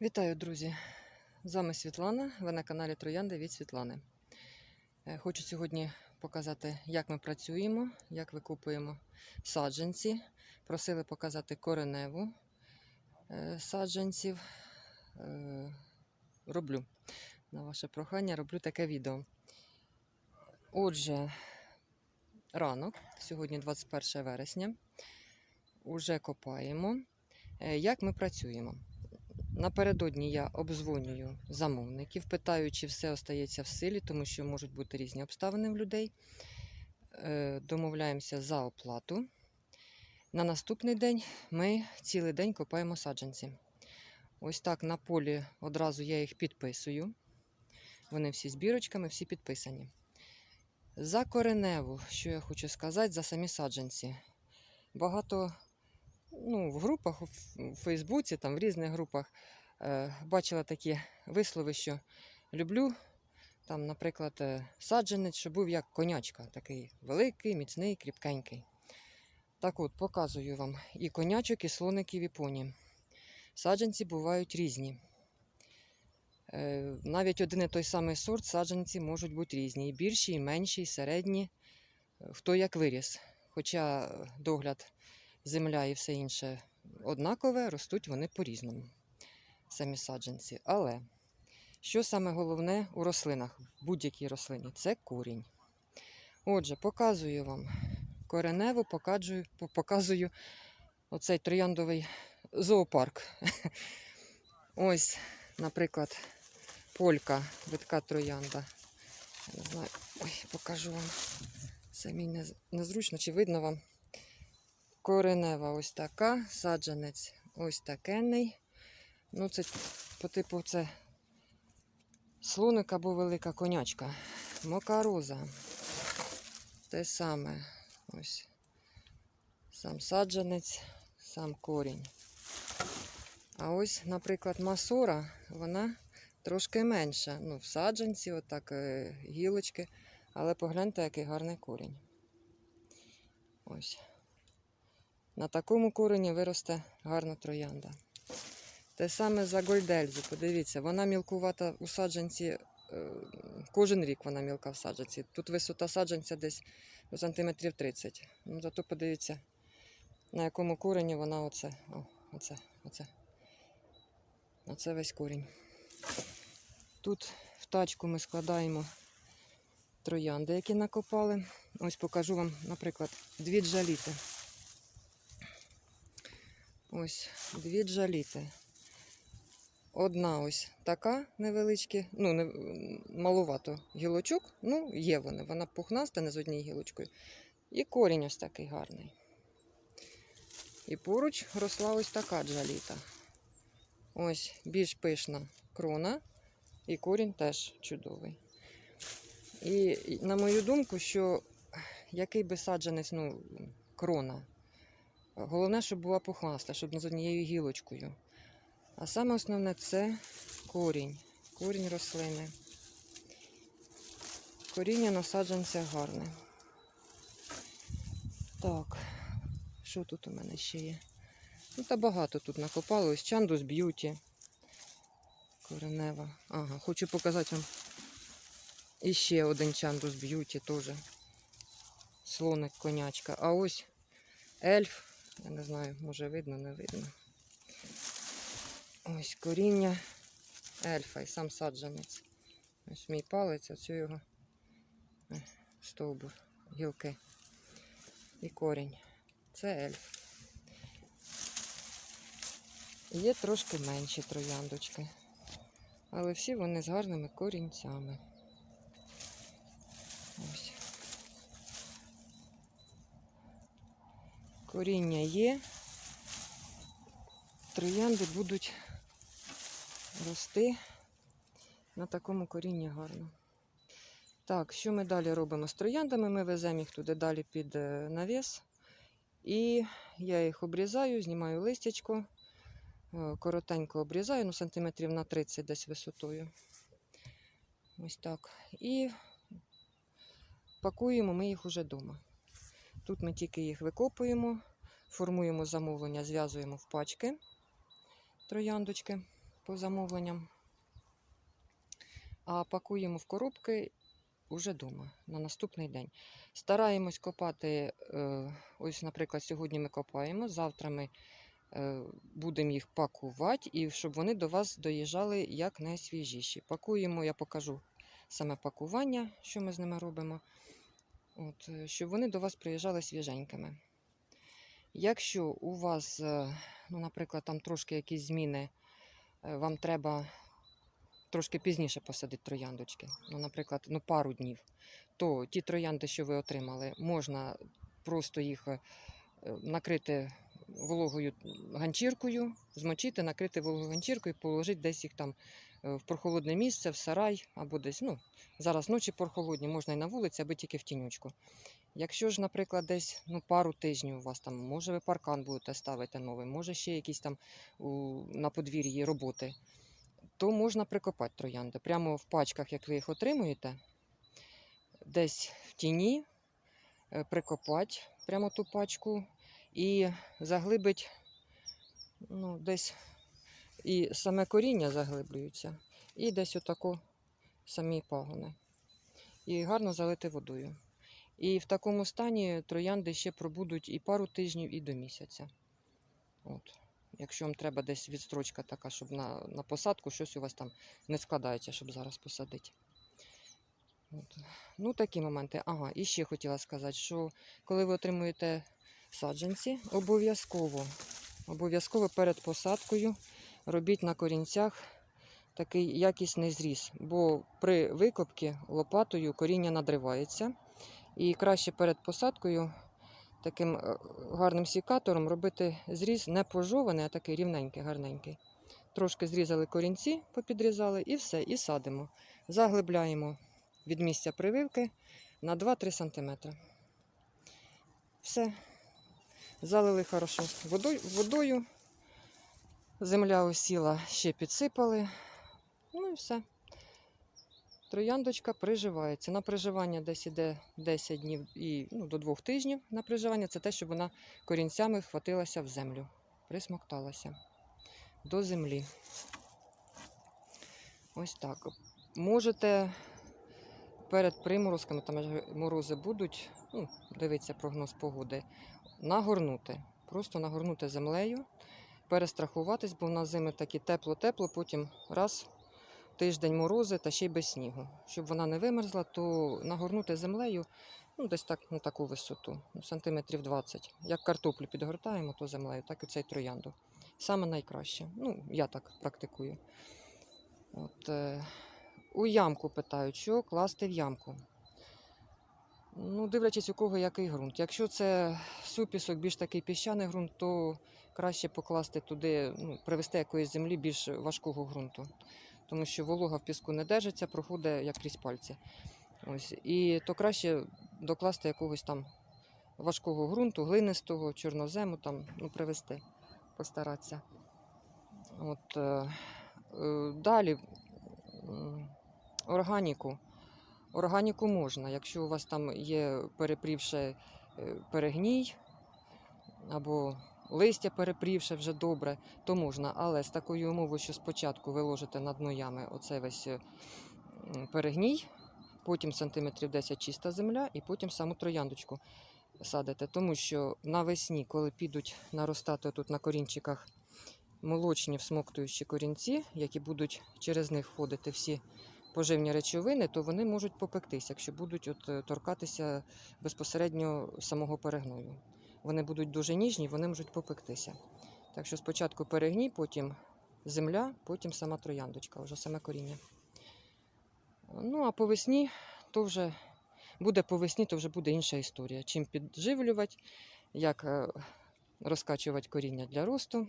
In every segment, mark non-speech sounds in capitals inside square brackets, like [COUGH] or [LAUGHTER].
Вітаю, друзі! З вами Світлана. Ви на каналі Троянди від Світлани. Е, Хочу сьогодні показати, як ми працюємо, як викупуємо саджанці. Просили показати кореневу е, саджанців. Е, Роблю на ваше прохання, роблю таке відео. Отже, ранок, сьогодні 21 вересня. Уже копаємо. Як ми працюємо? Напередодні я обдзвонюю замовників, питаю, чи все остається в силі, тому що можуть бути різні обставини в людей. Е, Домовляємося за оплату. На наступний день ми цілий день копаємо саджанці. Ось так на полі одразу я їх підписую. Вони всі з бірочками, всі підписані. За кореневу, що я хочу сказати, за самі саджанці. Багато ну, в групах, у Фейсбуці, там, в різних групах е, бачила такі вислови, що люблю, там, наприклад, е, саджанець, що був як конячка, такий великий, міцний, кріпкенький. Так от, показую вам і конячок, і слоників, і поні. Саджанці бувають різні. Е, навіть один і той самий сорт саджанці можуть бути різні. І більші, і менші, і середні, хто як виріс. Хоча догляд земля і все інше однакове, ростуть вони по-різному, самі саджанці. Але що саме головне у рослинах, в будь-якій рослині, це корінь. Отже, показую вам кореневу, показую, показую оцей трояндовий зоопарк. [LAUGHS] Ось, наприклад, полька, витка троянда. Я Не знаю, ой, покажу вам. Самій нез- незручно, чи видно вам. Коренева ось така, саджанець ось такенний. Ну, це по типу це слоник або велика конячка. Мокароза. Те саме. Ось. Сам саджанець, сам корінь. А ось, наприклад, масора, вона трошки менша. Ну, в саджанці, отак, е, гілочки. Але погляньте, який гарний корінь. Ось. На такому корені виросте гарна троянда. Те саме за гольдельзу. Подивіться, вона мілкувата у саджанці. е, Кожен рік вона мілка в саджанці. Тут висота саджанця десь до сантиметрів 30. Ну, зато подивіться, на якому корені вона оце. О, оце, оце. Оце весь корінь. Тут в тачку ми складаємо троянди, які накопали. Ось покажу вам, наприклад, дві джаліти. Ось дві джаліти. Одна ось така невеличка, ну, не, малувато гілочок. Ну, є вони. Вона пухнаста, не з однією гілочкою. І корінь ось такий гарний. І поруч росла ось така джаліта. Ось більш пишна крона, і корінь теж чудовий. І на мою думку, що який би саджанець, ну, крона. Головне, щоб була пухнаста, щоб не з однією гілочкою. А саме основне це корінь. Корінь рослини. Коріння на саджанцях гарне. Так, що тут у мене ще є? Ну, та багато тут накопало. Ось чандус б'юті. Коренева. Ага, хочу показати вам і ще один чандус б'юті теж. Слоник конячка. А ось ельф. Я не знаю, може видно, не видно. Ось коріння ельфа і сам саджанець. Ось мій палець, оцю його е, стовбур, гілки і корінь. Це ельф. Є трошки менші трояндочки, але всі вони з гарними корінцями. Коріння є. Троянди будуть рости на такому корінні гарно. Так, що ми далі робимо з трояндами? Ми веземо їх туди далі під е, навіс. І я їх обрізаю, знімаю листячко, е, коротенько обрізаю, ну, сантиметрів на 30 десь висотою. Ось так. І пакуємо ми їх уже вдома. Тут ми тільки їх викопуємо, формуємо замовлення, зв'язуємо в пачки трояндочки по замовленням. А пакуємо в коробки уже вдома на наступний день. Стараємось копати, е, ось, наприклад, сьогодні ми копаємо, завтра ми е, будемо їх пакувати, і щоб вони до вас доїжджали як найсвіжіші. Пакуємо, я покажу саме пакування, що ми з ними робимо, От, е, щоб вони до вас приїжджали свіженькими. Якщо у вас, е, ну, наприклад, там трошки якісь зміни, е, вам треба трошки пізніше посадити трояндочки, ну, наприклад, ну, пару днів, то ті троянди, що ви отримали, можна просто їх накрити вологою ганчіркою, змочити, накрити вологою ганчіркою, і положити десь їх там в прохолодне місце, в сарай або десь. Ну, зараз ночі прохолодні, можна і на вулиці, аби тільки в тінючку. Якщо ж, наприклад, десь ну, пару тижнів у вас там, може ви паркан будете ставити новий, може ще якісь там у, на подвір'ї роботи, то можна прикопати троянди. Прямо в пачках, як ви їх отримуєте, десь в тіні е, прикопати прямо ту пачку і заглибить ну, десь і саме коріння заглиблюється, і десь отако самі пагони. І гарно залити водою. І в такому стані троянди ще пробудуть і пару тижнів, і до місяця. От. Якщо вам треба десь відстрочка така, щоб на, на посадку щось у вас там не складається, щоб зараз посадити. От. Ну, такі моменти. Ага, і ще хотіла сказати, що коли ви отримуєте саджанці, обов'язково, обов'язково перед посадкою робіть на корінцях такий якісний зріз, бо при викопці лопатою коріння надривається. І краще перед посадкою таким е, гарним сікатором робити зріз не пожований, а такий рівненький, гарненький. Трошки зрізали корінці, попідрізали і все, і садимо. Заглибляємо від місця прививки на 2-3 см. Все. Залили хорошо водою, водою. Земля осіла, ще підсипали. Ну і все. Трояндочка приживається. На приживання десь іде 10 днів і ну, до 2 тижнів на приживання. Це те, щоб вона корінцями вхватилася в землю, присмокталася до землі. Ось так. Можете перед приморозками, там морози будуть, ну, дивіться прогноз погоди, нагорнути. Просто нагорнути землею, перестрахуватись, бо в нас зими такі тепло-тепло, потім раз тиждень морози та ще й без снігу. Щоб вона не вимерзла, то нагорнути землею ну, десь так на таку висоту, ну, сантиметрів 20. Як картоплю підгортаємо, то землею, так і цей троянду. Саме найкраще. Ну, я так практикую. От, е, у ямку питають, що класти в ямку. Ну, дивлячись, у кого який ґрунт. Якщо це супісок, більш такий піщаний ґрунт, то краще покласти туди, ну, привести якоїсь землі більш важкого ґрунту. Тому що волога в піску не держиться, проходить як крізь пальці. Ось. І то краще докласти якогось там важкого ґрунту, глинистого, чорнозему, там, ну, привести, постаратися. От, е, е, далі органіку. Органіку можна, якщо у вас там є перепрівши е, перегній або листя перепрівши вже добре, то можна. Але з такою умовою, що спочатку ви ложите на дно ями оцей весь е, перегній, потім сантиметрів 10 чиста земля, і потім саму трояндочку садите. Тому що навесні, коли підуть наростати тут на корінчиках молочні всмоктуючі корінці, які будуть через них входити всі поживні речовини, то вони можуть попектися, якщо будуть от, е, торкатися безпосередньо самого перегною. Вони будуть дуже ніжні, вони можуть попектися. Так що спочатку перегній, потім земля, потім сама трояндочка, вже саме коріння. Ну, а по весні, то вже буде по весні, то вже буде інша історія. Чим підживлювати, як е, розкачувати коріння для росту.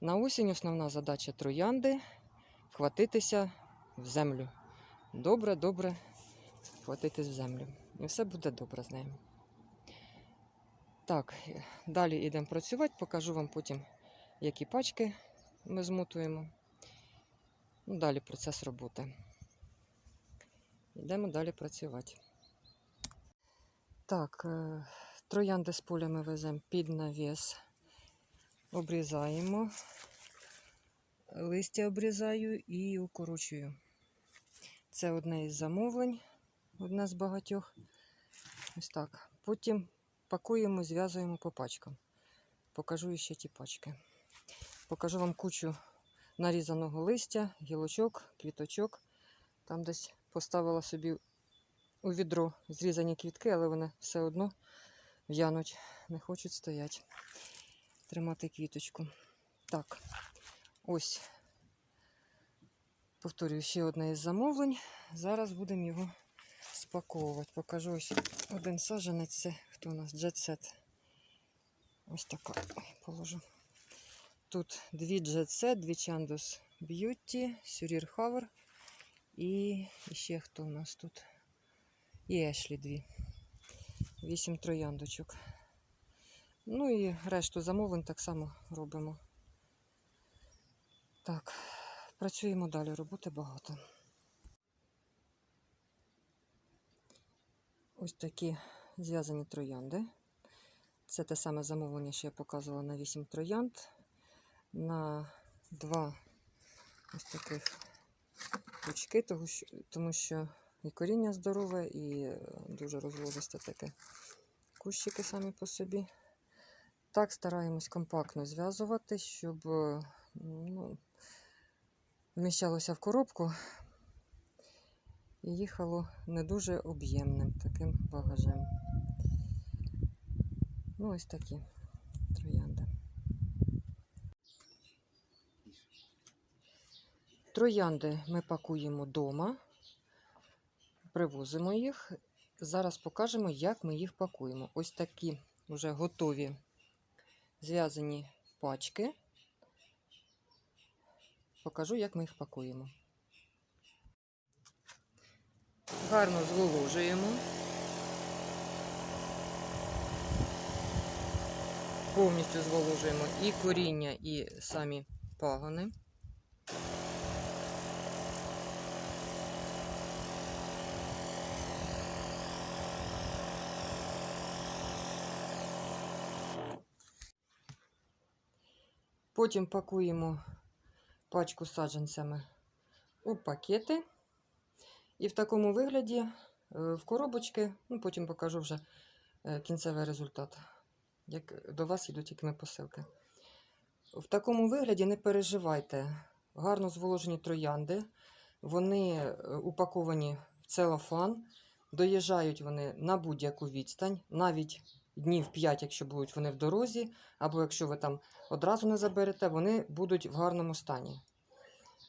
На осінь основна задача троянди вхватитися в землю. Добре, добре вхватитись в землю. І все буде добре з нею. Так, е, далі йдемо працювати, покажу вам потім, які пачки ми змотуємо. Ну, далі процес роботи. Йдемо далі працювати. Так, е, троянди з поля ми веземо під навіс, обрізаємо. листя обрізаю і укорочую. Це одне із замовлень, одна з багатьох. Ось так. Потім пакуємо, зв'язуємо по пачкам. Покажу ще ті пачки. Покажу вам кучу нарізаного листя, гілочок, квіточок. Там десь поставила собі у відро зрізані квітки, але вони все одно в'януть, не хочуть стояти. Тримати квіточку. Так, ось. Повторюю, ще одне із замовлень. Зараз будемо його спаковувати. Покажу ось один саджанець. Хто у нас? Set. Ось така. Положу. Тут дві Set, дві Chandos Beauty, Сюрір Хавер. І ще хто у нас тут? І Ешлі дві. Вісім трояндочок. Ну і решту замовлень так само робимо. Так, працюємо далі, роботи багато. Ось такі зв'язані троянди. Це те саме замовлення, що я показувала на 8 троянд. На два ось таких пучки, тому що, і коріння здорове, і е, дуже розложисте таке кущики самі по собі. Так, стараємось компактно зв'язувати, щоб е, ну, вміщалося в коробку і їхало не дуже об'ємним таким багажем. Ну, ось такі троянди. Троянди ми пакуємо вдома, привозимо їх. Зараз покажемо, як ми їх пакуємо. Ось такі вже готові зв'язані пачки. Покажу, як ми їх пакуємо. Гарно зволожуємо. Повністю зволожуємо і коріння, і самі пагони. Потім пакуємо пачку саджанцями у пакети. І в такому вигляді е, в коробочки, ну потім покажу вже е, кінцевий результат, як до вас йдуть якими посилки. В такому вигляді не переживайте. Гарно зволожені троянди. Вони е, упаковані в целофан, доїжджають вони на будь-яку відстань, навіть днів 5, якщо будуть вони в дорозі, або якщо ви там одразу не заберете, вони будуть в гарному стані.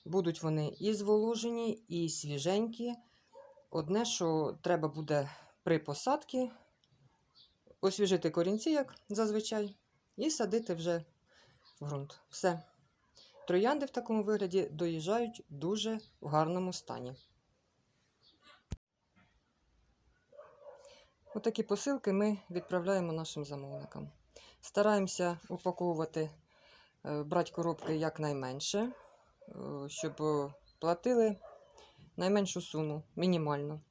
Будуть вони і зволожені, і свіженькі. Одне, що треба буде при посадці освіжити корінці, як зазвичай, і садити вже в ґрунт. Все. Троянди в такому вигляді доїжджають дуже в гарному стані. Отакі посилки ми відправляємо нашим замовникам. Стараємося упаковувати, е, брати коробки якнайменше, щоб е, платили найменшу суму, мінімально.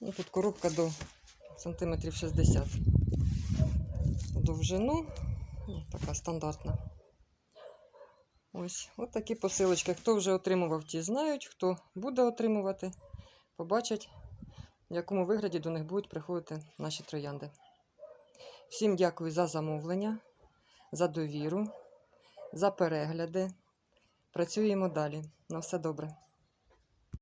І тут коробка до сантиметрів 60 довжину, ну, така стандартна. Ось, от такі посилочки. Хто вже отримував, ті знають, хто буде отримувати, побачать, в якому вигляді до них будуть приходити наші троянди. Всім дякую за замовлення, за довіру, за перегляди. Працюємо далі. На все добре.